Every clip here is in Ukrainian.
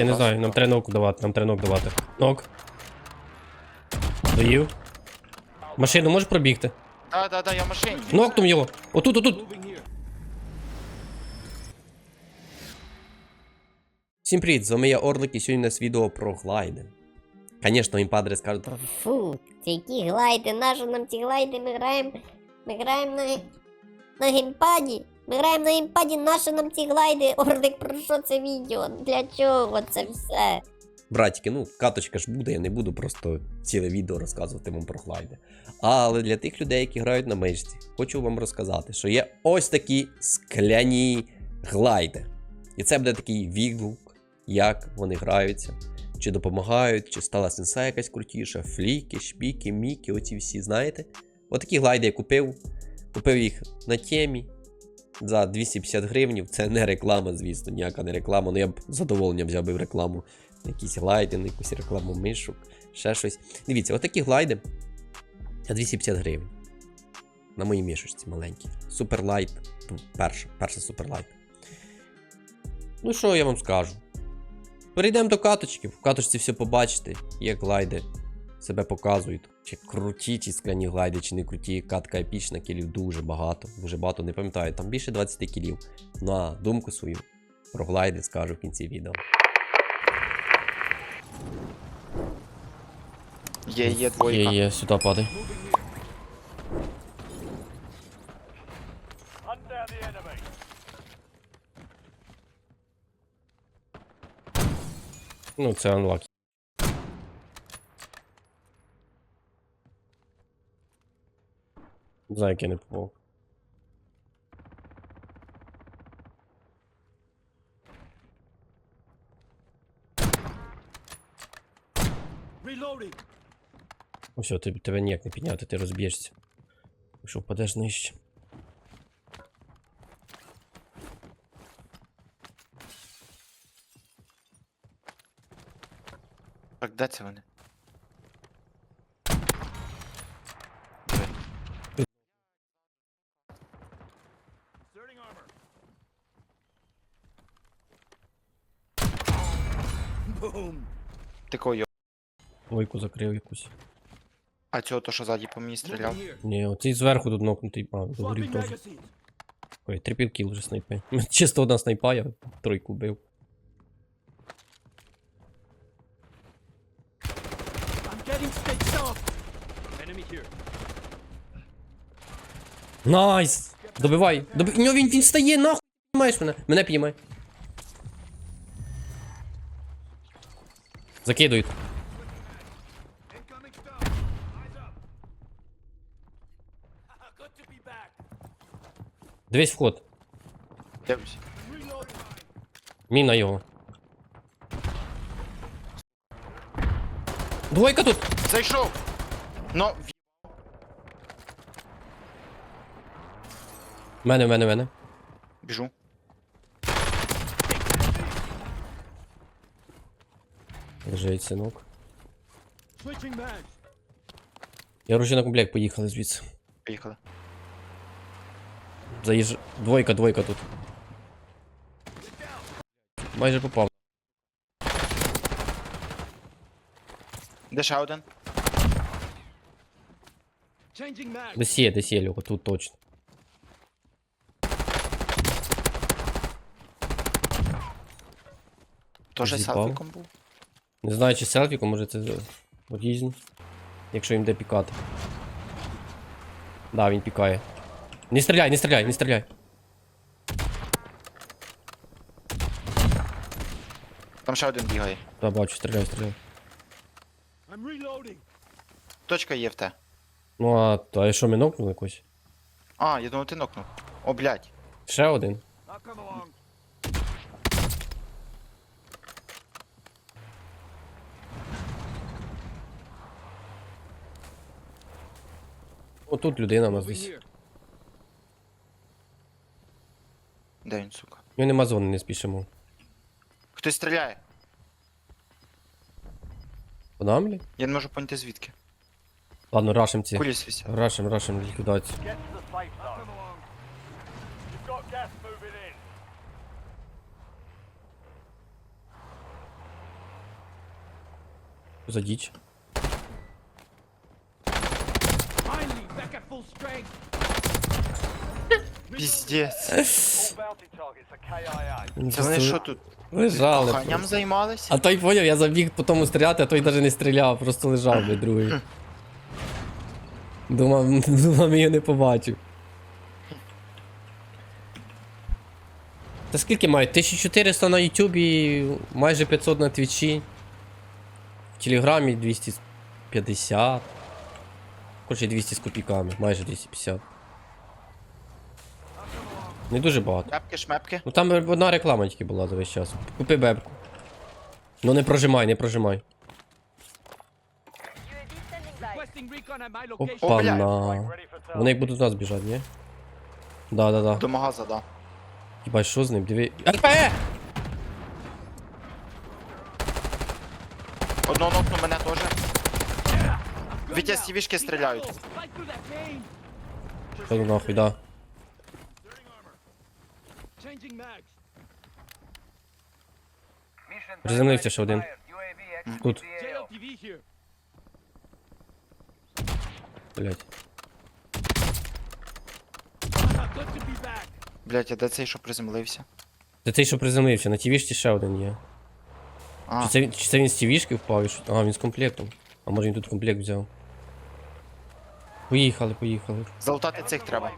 я не знаю, нам треба нок давати, нам треба нок давати. Нок. Доїв. Машину можеш пробігти? Да, да, да, я в машині. Нокнув його. Отут, отут. Всім привіт, з вами я Орлик і сьогодні у нас відео про глайди. Звісно, імпадри скажуть, Фу, це які глайди, нащо нам ці глайди, ми граємо. Ми граємо на. на геймпаді. Ми граємо на геймпаді, нащо нам ці глайди? Орлик, про що це відео? Для чого це все? братики, ну, каточка ж буде, я не буду просто ціле відео розказувати вам про глайди. Але для тих людей, які грають на мишці, хочу вам розказати, що є ось такі скляні глайди. І це буде такий відгук, як вони граються, чи допомагають, чи стала сенса якась крутіша, фліки, шпіки, міки, оці всі, знаєте? Отакі глайди я купив. Купив їх на темі за 250 гривнів. Це не реклама, звісно, ніяка не реклама. Ну я б з задоволенням взяв би в рекламу якісь глайди, якусь рекламу мишок, ще щось. Дивіться, отакі глайди за 250 гривень. На моїй мішечці маленькій. Суперлайт. Перша, перша суперлайт. Ну що я вам скажу? Перейдемо до каточки. В каточці все побачите, як глайди себе показують. Чи круті ці скляні глайди, чи не круті. Катка епічна, кілів дуже багато. Дуже багато, не пам'ятаю, там більше 20 кілів. На думку свою про глайди скажу в кінці відео. Є, є двойка. Є, є, сюди падай. Ну, це unlock. Не знаю, як я не попав. Ну все, ти, тебе ніяк не підняти, ти розб'єшся. Якщо впадеш нижче. Так, де це вони? Лойку закрив якусь. А цього то, що ззаді по мені стріляв? Ні, оцей зверху тут нокнутий. А, догорів теж. Ой, трипіл кіл вже снайпи. Чисто одна снайпа, я тройку бив. Найс! Добивай! Доби... Нього він, він стає, нахуй маєш мене. Мене піймай. Закидують. Дивись вход. Дивлюсь. Міна його. Двойка тут! Зайшов! В... Мене, мене, мене. біжу. Лежить синок. Я оружие на комплект, поїхали звідси. Поїхали. Заїж... Двойка, двойка тут. Майже попав. Де ще один? Десь є, десь є, Льоха, тут точно. Тоже селфіком був. Не знаю, чи селфіку, може це різні. Якщо їм де пікати. Да, він пікає. Не стріляй, не стріляй, не стріляй. Там ще один бігає. Да, бачу, стріляй, стріляй. Точка є в те. Ну а, то, а що, ми нокнули якось? А, я думав, ти нокнув. О, блядь. Ще один. Отут людина у нас десь. Де він, сука? Ну нема зони, не спішимо. Хтось стріляє. По нам лі? Я не можу поняти звідки. Ладно, рашим ці. Кулі свісять. Рашим, рашим ліквідацію. Get to the safe zone. You've got gas moving in. Що за діч? Finally, back at full strength. Піздець. Це вони що тут? Лежали. Коханням просто. займалися? А той поняв, я забіг по тому стріляти, а той навіть не стріляв, просто лежав, блядь, другий. Думав, думав, я не побачив. Та скільки мають? 1400 на Ютубі, майже 500 на Твічі. В Телеграмі 250. Короче, 200 з копійками, майже 250. Не дуже багато. Шмепки, шмепки. Ну там одна реклама тільки була за весь час. Купи бебку. Ну не прожимай, не прожимай. Опа-на. Вони як будуть до нас біжать, ні? Да, да, да. До магаза, да. Хіба що з ним? Диви. РП! Одного нокну мене теж. Вітя з тівішки стріляють. Ну нахуй, да. Приземлився ще один. Тут, блять. Блять, а де цей, що приземлився? Це цей, що приземлився, на тівішці ще один є. А, Чи це, він- чи це він з тівішки впав? і що? А, він з комплектом. А може він тут комплект взяв. Поїхали, поїхали. залутати цих треба.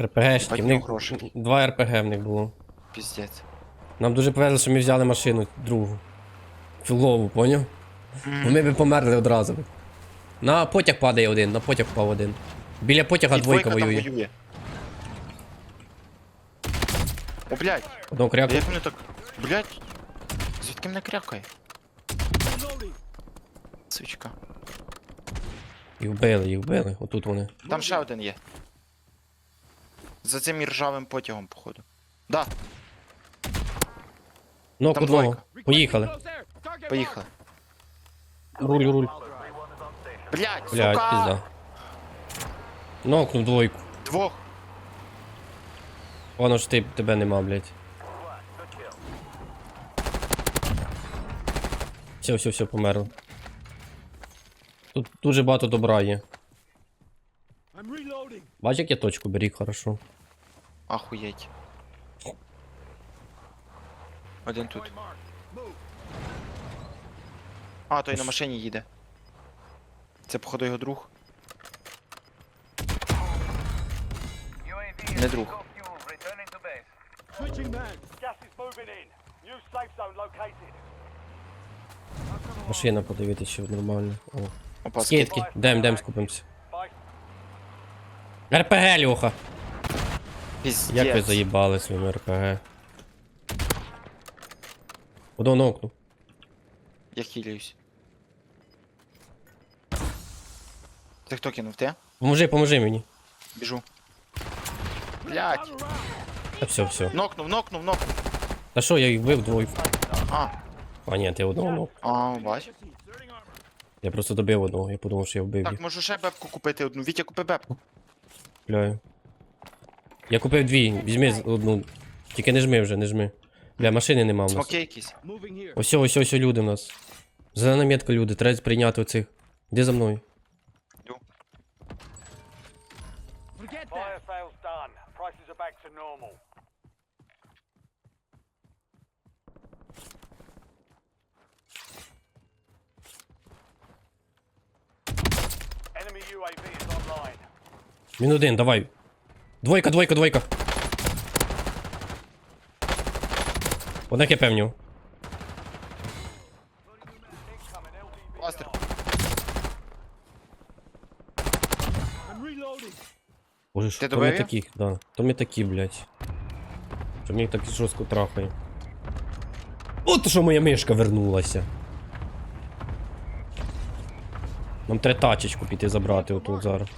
РПГшки. В них грошей. два РПГ в них було. Піздець. Нам дуже повезло, що ми взяли машину другу. Філову, поняв? Бо ми б померли одразу. На потяг падає один, на потяг впав один. Біля потяга І двойка воює. воює. О, блядь, Одного кряку. як мене так. Блядь. Звідки мене крякає? Сучка. Їх вбили, їх вбили. Отут вони. Там ще один є. За цим ржавим потягом, походу. Да, Ну, Там одного. Поїхали. Поїхали. Руль, руль. Блядь, Блядь, сука! пізда. Нокнув двойку. Двох. Воно ж ти, тебе нема, блядь. Все, все, все, померло. Тут дуже багато добра є. Бач, як я точку беріг, хорошо. Ахуєть. Один тут. А, той на машині їде. Це, походу, його друг. Не друг. Машина подивитися, чи нормально. О. Опа, Скидки. Дем, дем скупимося. РПГ, Льоха! Піздець. Як ви заїбали своїми РПГ? Одного нокну. Я хилююсь. Ти хто кинув? Ти? Поможи, поможи мені. Біжу. Блять. Та все, все. Нокнув, нокнув, нокнув. Та що, я їх вбив двойку. А, А ні, ти одного нок. а, бач. Я просто добив одного, я подумав, що я вбив Так, можу ще бебку купити одну. Вітя, купи бебку. Бля. Я купив дві, візьми одну. Тільки не жми вже, не жми. Бля, машини нема в нас. Смоки якісь. Ось, ось, ось люди в нас. Зелена метка люди, треба прийняти оцих. Де за мною? Forget. Fire sales done. Prices are back to normal. Enemy UAV is online. Він один, давай. Двойка, двойка, двойка. Одне. I'm reloading. Боже, що то ми такі, да. То ми такі, блядь. Що мені так жорстко трахає. От що моя мишка вернулася. Нам треба тачечку піти забрати отут зараз.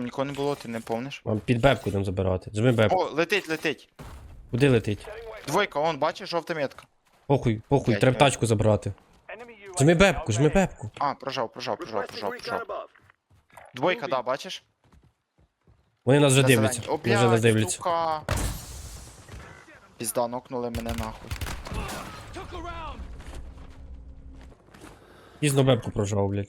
Там нікого не було, ти не помниш? Вам під бебку там забирати. Жми бебку. О, летить, летить. Куди летить? Двойка, он, бачиш, жовта метка. Похуй, похуй, Блядь, треба тачку забрати. Жми бебку, жми бебку. А, прожав, прожав, прожав, прожав, прожав. Двойка, да, бачиш? Вони нас вже дивляться. О, Вони вже нас блядь, дивляться. сука. Пізда, нокнули мене нахуй. Пізно бебку прожав, блядь.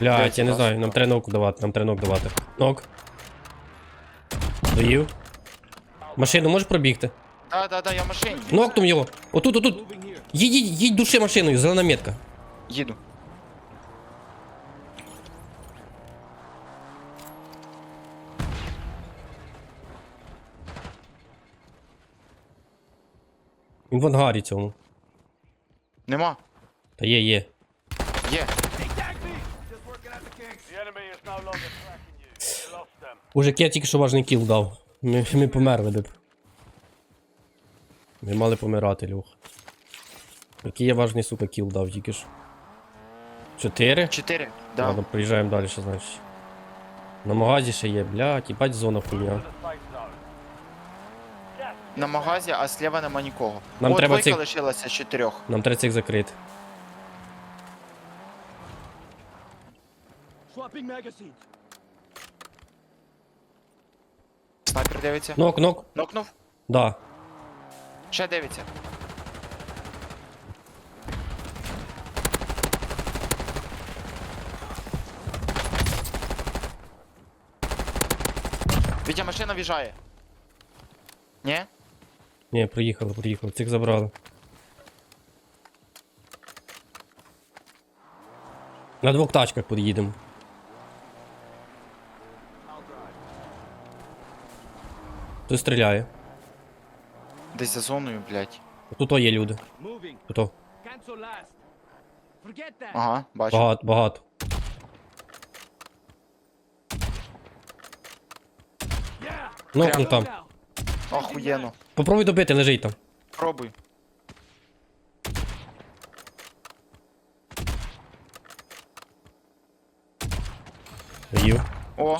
Блядь, я не знаю, нам треба нок давати, нам треба нок давати. Нок. Доїв. Машину можеш пробігти? Да, да, да, я в машині. Нокнув його. Отут, отут. Їдь, їдь, їдь души машиною, зелена метка. Їду. Він в ангарі цьому. Нема. Та є, є. Є. The enemy is no longer tracking you. You lost them. Мужик, я тільки що важний кіл дав. Ми, ми померли б. Ми мали помирати, Люх. Який я важний, сука, кіл дав тільки що. Чотири? Чотири. Да. Ладно, приїжджаємо далі, що значить. На магазі ще є, блядь, їбать зона хуйня. На магазі, а слева нема нікого. Нам О, треба двойка цих- лишилася з чотирьох. Нам треба цих закрити. Swapping magazines. Снайпер дивиться. Нок, нок. Нокнув. Да. Ще дивиться. Вітя, машина в'їжджає. Ні? Ні, приїхали, приїхали. Цих забрали. На двох тачках під'їдемо. Хто стріляє? Десь за зоною, блядь. Тут є люди. Тут. Ага, бачу. Багато, багато. Ну, ну там. Now. Охуєнно. Попробуй добити, лежить там. Пробуй. Їв. О,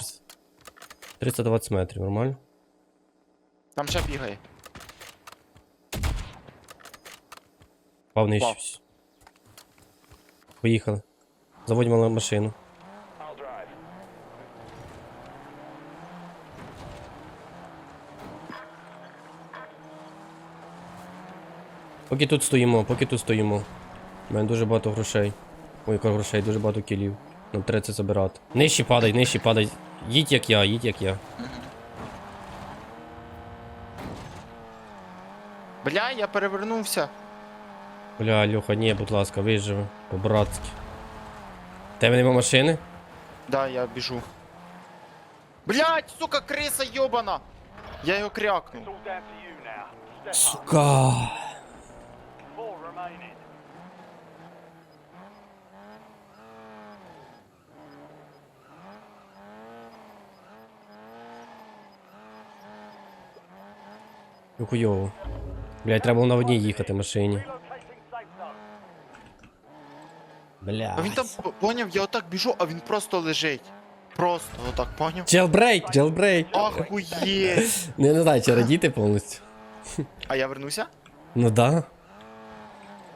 320 метрів, нормально. Там ще бігає. Пав нижче. Поїхали. Заводимо на машину. I'll drive. Поки тут стоїмо, поки тут стоїмо. У мене дуже багато грошей. Ой, яка грошей, дуже багато кілів. Нам треба це забирати. Нижче падай, нижче падай. Їдь як я, їдь як я. Бля, я перевернувся. Бля, Льоха, ні, будь ласка, виживи. По-братськи. Тебе нема машини? Да, я біжу. Блять, сука, криса йобана! Я його крякнув. Up. Сука. Four remaining. Ну хуйово. Блять, треба було на одній їхати машині. Бля. А він там поняв, я отак біжу, а він просто лежить. Просто отак, поняв? Джелбрейк, джелбрейк. Ахуєть! Не, не знаю, чи радіти повністю. А я вернуся? Ну да.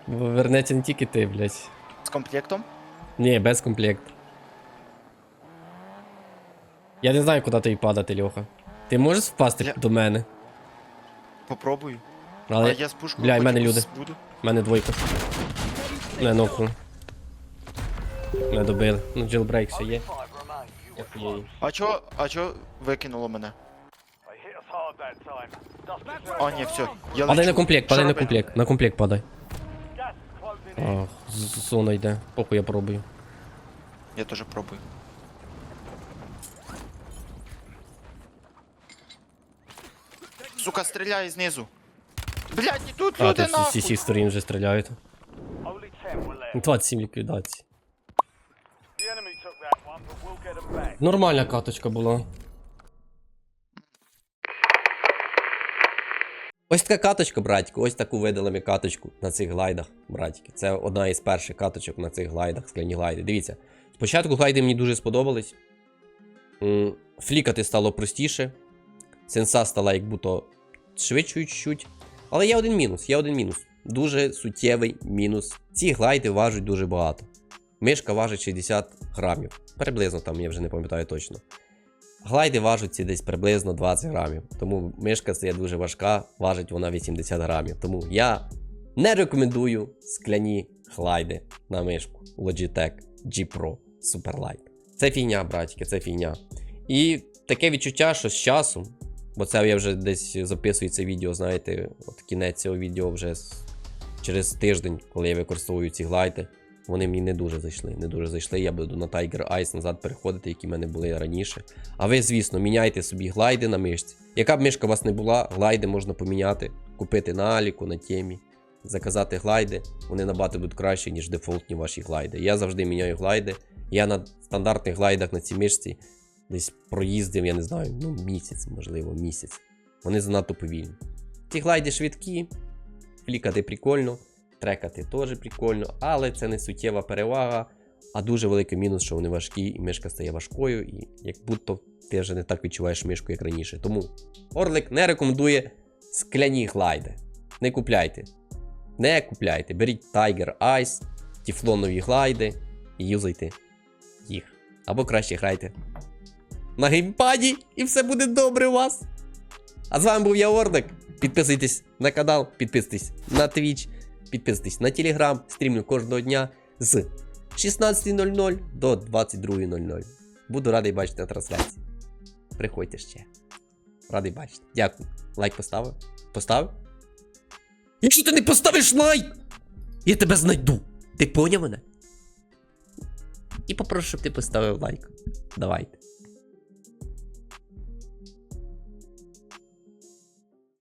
Бо вернеться не тільки ти, блять. З комплектом? Ні, без комплекту. Я не знаю, куди тобі падати, Льоха. Ти можеш впасти Я- до мене? Попробую. Але А я з пушкою Бля, і мене люди. буду. в мене двойка. Не нокну. Не добили. Ну, джилбрейк є. А чо, а чо викинуло мене? А, ні, все. Я Падай на лечу. комплект, падай на робити? комплект. На комплект падай. In. З- зона йде. Похуй я пробую. Я теж пробую. Сука, стріляє знизу. Блять, і тут А, люди тут всі, нахуй. всі сторін вже стріляють. Only ten were left. 27 ліквідацій. The enemy took that one, but we'll get them back. Нормальна каточка була. Ось така каточка, братько. Ось таку видали ми каточку на цих глайдах, братьки. Це одна із перших каточок на цих глайдах, скляні глайди. Дивіться. Спочатку глайди мені дуже сподобались. М, Флікати стало простіше. Сенса стала як будто швидшою чуть-чуть. Але є один мінус, є один мінус. Дуже суттєвий мінус. Ці глайди важать дуже багато. Мишка важить 60 грамів. Приблизно там, я вже не пам'ятаю точно. Глайди важать ці десь приблизно 20 грамів. Тому мишка це є дуже важка, важить вона 80 грамів. Тому я не рекомендую скляні глайди на мишку Logitech G Pro Superlight. Це фігня, братики, це фігня. І таке відчуття, що з часом, бо це я вже десь записую це відео, знаєте, от кінець цього відео вже через тиждень, коли я використовую ці глайди, вони мені не дуже зайшли. Не дуже зайшли. Я буду на Tiger Ice назад переходити, які в мене були раніше. А ви, звісно, міняйте собі глайди на мишці. Яка б мишка у вас не була, глайди можна поміняти, купити на Аліку, на темі, заказати глайди. Вони набагато будуть кращі, ніж дефолтні ваші глайди. Я завжди міняю глайди. Я на стандартних глайдах на цій мишці десь проїздив, я не знаю, ну місяць, можливо, місяць. Вони занадто повільні. Ці глайди швидкі, флікати прикольно, трекати теж прикольно, але це не суттєва перевага, а дуже великий мінус, що вони важкі, і мишка стає важкою, і як будто ти вже не так відчуваєш мишку, як раніше. Тому Орлик не рекомендує скляні глайди. Не купляйте. Не купляйте. Беріть Tiger Ice, тефлонові глайди і юзайте їх. Або краще грайте на геймпаді, і все буде добре у вас. А з вами був я Орлик. Підписуйтесь на канал, підписуйтесь на Twitch, підписуйтесь на Telegram, стрімлю кожного дня з 16.00 до 22.00. Буду радий бачити на трансляції. Приходьте ще. Радий бачити. Дякую. Лайк поставив? Поставив? Якщо ти не поставиш лайк, я тебе знайду. Ти поняв мене? І попрошу, щоб ти поставив лайк. Давайте.